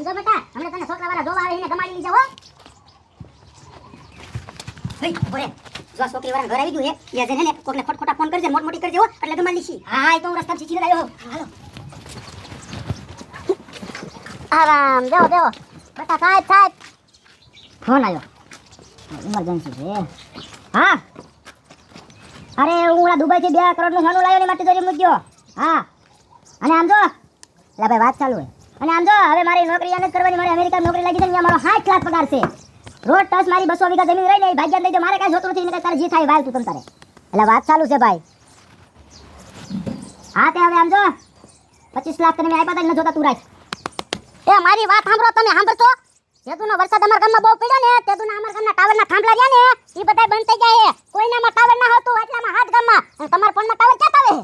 સમજો બેટા? હમણાં તને છોકરાવાળા જોવા આવે એને ગમાડી લીધા હો. હઈ બોરે જો છોકરી વાળા ઘર આવી ગયું હે યા જેને ને કોકને ફટફટા ફોન કરજે મોટ મોટી કરજે હો એટલે ગમાડી લીધી હા હા એ તો હું રસ્તા શીખી લાયો હાલો. આરામ દેવો દેવો બેટા સાહેબ સાહેબ. ફોન આવ્યો ઇમરજન્સી છે. હા. અરે હું દુબઈ દુબઈથી બે કરોડનું સોનું લાવ્યો ને માટે જરી મૂક્યો. હા. અને આમ જો. એટલે ભાઈ વાત ચાલુ હોય. અને આમ જો, હવે મારી નોકરી યાદ કરવાની, મારી અમેરિકા નોકરી લાગી છે ને મારો સાઠ લાખ પગાર છે. રોજ ટસ મારી બસો વીઘા જમીન રહી ને ભાગ્યા દઈ મારે કાંઈ જોતું નથી એને તારે જે થાય, વાલ તું તારે. એટલે વાત ચાલુ છે ભાઈ. હા, તે હવે આમ જો, પચીસ લાખ તને આપ્યા હતા ને જોતા તું રાખ. એ, મારી વાત સાંભળો તમે સાંભળશો? તેતુનો વરસાદ અમારા ગામમાં બહુ પડ્યો ને તેતુના અમારા ગામના ટાવરના થાંભલા રહ્યા ને એ બધા બંધ થઈ ગયા છે. કોઈનામાં ટાવર ના હતું, એટલામાં હાથ ગામમાં. અને તમારા ફોનમાં ટાવર ક્યાં આવે.